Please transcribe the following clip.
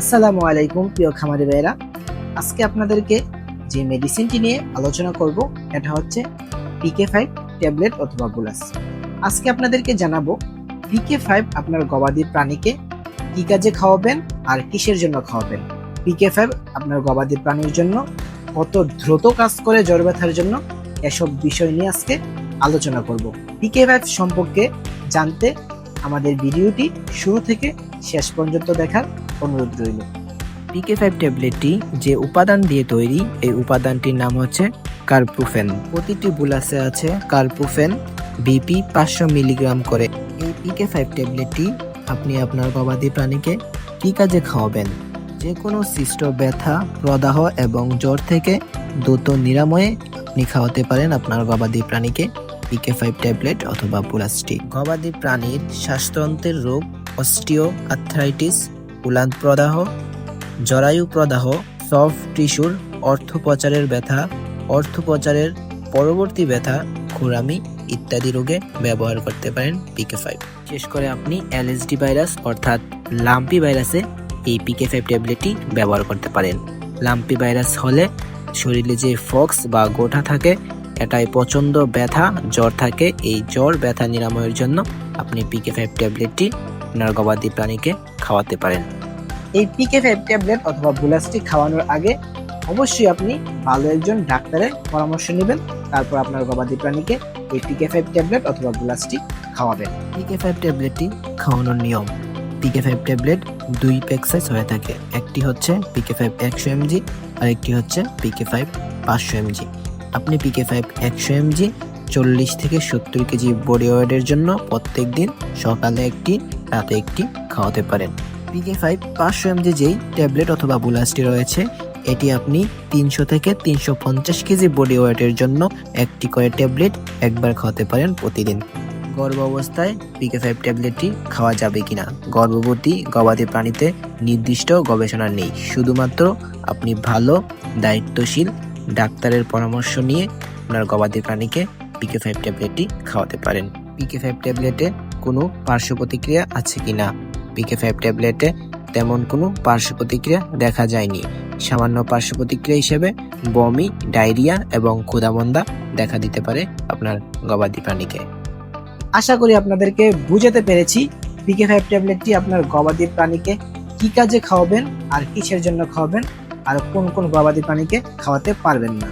আসসালামু আলাইকুম, প্রিয় খামারি ভাইয়েরা। আজকে আপনাদেরকে যে মেডিসিনটি নিয়ে আলোচনা করব, এটা হচ্ছে পিকে ফাইভ ট্যাবলেট অথবা বুলাস আজকে আপনাদেরকে জানাব পিকে ফাইভ আপনার গবাদি প্রাণীকে কি কাজে খাওয়াবেন আর কিসের জন্য খাওয়াবেন? পিকে ফাইভ আপনার গবাদি প্রাণীর জন্য কত দ্রুত কাজ করে জ্বর ব্যথার জন্য এসব বিষয় নিয়ে আজকে আলোচনা করব। পিকে ফাইভ সম্পর্কে জানতে আমাদের ভিডিওটি শুরু থেকে শেষ পর্যন্ত দেখার অনুরোধ রইল। পিকে ফাইভ ট্যাবলেটটি যে উপাদান দিয়ে তৈরি, এই উপাদানটির নাম হচ্ছে কার্পুফেন। প্রতিটি বুলাসে আছে কার্পুফেন বিপি পাঁচশো মিলিগ্রাম করে। এই পিকে ফাইভ ট্যাবলেটটি আপনি আপনার গবাদি প্রাণীকে কি কাজে খাওয়াবেন? যে কোনো সৃষ্ট ব্যথা, প্রদাহ এবং জ্বর থেকে দ্রুত নিরাময়ে আপনি খাওয়াতে পারেন আপনার গবাদি প্রাণীকে পিকে ফাইভ ট্যাবলেট অথবা বুলাসটি। গবাদি প্রাণীর শ্বাসতন্ত্রের রোগ, অস্টিও আর্থ্রাইটিস উলান প্রদাহ, জরায়ু প্রদাহ, সফট টিস্যুর অর্থপ্রচারের ব্যথা অর্থপ্রচারের পরবর্তী ব্যথা খুরামি ইত্যাদি রোগে ব্যবহার করতে পারেন পিকে ফাইভ বিশেষ করে আপনি এলএসডি ভাইরাস অর্থাৎ লাম্পি ভাইরাসে এই পিকে ফাইভ ট্যাবলেটটি ব্যবহার করতে পারেন। লাম্পি ভাইরাস হলে শরীরে যে ফক্স বা গোটা থাকে, এটাই প্রচণ্ড ব্যথা, জ্বর থাকে। এই জ্বর, ব্যথা নিরাময়ের জন্য আপনি পিকে ফাইভ ট্যাবলেটটি আপনার গবাদি প্রাণীকে খাওয়াতে পারেন। এই পিকে ফাইভ ট্যাবলেট অথবা বুলাসটি খাওয়ানোর আগে অবশ্যই আপনি ভালো একজন ডাক্তারের পরামর্শ নেবেন। তারপর আপনার গবাদি প্রাণীকে এই পিকে ফাইভ ট্যাবলেট অথবা বুলাসটি খাওয়াবেন। পিকে ফাইভ ট্যাবলেটটি খাওয়ানোর নিয়ম। পিকে ফাইভ ট্যাবলেট দুই প্যাক সাইজ হয়ে থাকে। একটি হচ্ছে পিকে ফাইভ একশো এমজি আর একটি হচ্ছে পিকে ফাইভ পাঁচশো এমজি। আপনি পিকে ফাইভ একশো এমজি চল্লিশ থেকে সত্তর কেজি বডি ওয়েটের জন্য প্রত্যেক দিন সকালে একটি, রাতে একটি খাওয়াতে পারেন। পিকে ফাইভ পাঁচশো এমজি যেই ট্যাবলেট অথবা বুলাসটি রয়েছে। এটি আপনি তিনশো থেকে তিনশো পঞ্চাশ কেজি বডি ওয়েটের জন্য একটি করে ট্যাবলেট একবার খাওয়াতে পারেন প্রতিদিন। গর্ভ অবস্থায় পিকে ফাইভ ট্যাবলেটটি খাওয়া যাবে কিনা? গর্ভবতী গবাদি প্রাণীতে নির্দিষ্ট গবেষণা নেই। শুধুমাত্র আপনি ভালো, দায়িত্বশীল ডাক্তারের পরামর্শ নিয়ে আপনার গবাদি প্রাণীকে পিকে ফাইভ ট্যাবলেটটি খাওয়াতে পারেন। পিকে ফাইভ ট্যাবলেটে কোনো পার্শ্ব প্রতিক্রিয়া আছে কিনা? পিকে ফাইভ ট্যাবলেটে তেমন কোনো পার্শ্ব প্রতিক্রিয়া দেখা যায়নি। সামান্য পার্শ্ব প্রতিক্রিয়া হিসেবে বমি, ডায়রিয়া এবং ক্ষুধামন্দা দেখা দিতে পারে আপনার গবাদি প্রাণীকে। আশা করি আপনাদেরকে বুঝাতে পেরেছি পিকে ফাইভ ট্যাবলেটটি আপনার গবাদি প্রাণীকে কি কাজে খাওয়াবেন আর কিসের জন্য খাওয়াবেন, আর কোন কোন গবাদি প্রাণীকে খাওয়াতে পারবেন না।